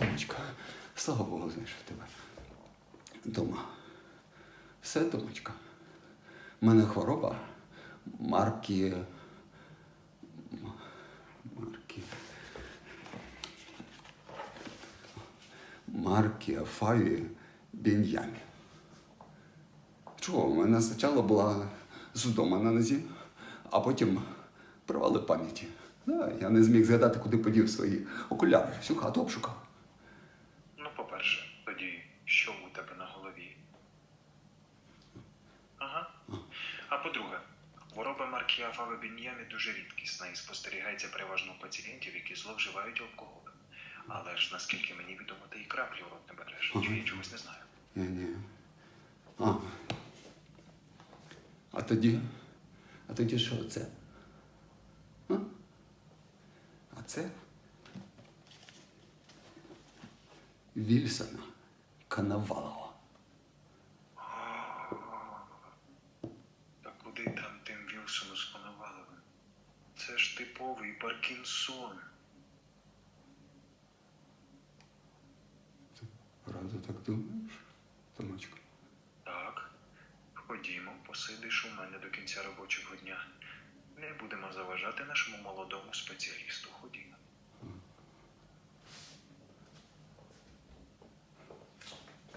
Томочка, слава Богу, знайшов тебе. Дома. Все, Томочка. У мене хвороба. Марки. Марки. Марки Афаві Беньямі. Чого? У мене спочатку була судома на нозі, а потім провали пам'яті. Я не зміг згадати, куди подів свої окуляри. Всю хату обшукав. Ну, по-перше, тоді що у тебе на голові? Ага. А по-друге, хвороба Маркія Фави Беньямі дуже рідкісна і спостерігається переважно у пацієнтів, які зловживають алкоголем. Але ж наскільки мені відомо, ти і краплі в рот не береш, чи я чогось не знаю. Ні, ні. А. А тоді. А тоді що це? А, а це? Вільсона Коновалова. Тим Вілсону? Це ж типовий Паркінсон. Правда, так думаєш, Томочка? Так. Ходімо, посидиш у мене до кінця робочого дня. Не будемо заважати нашому молодому спеціалісту.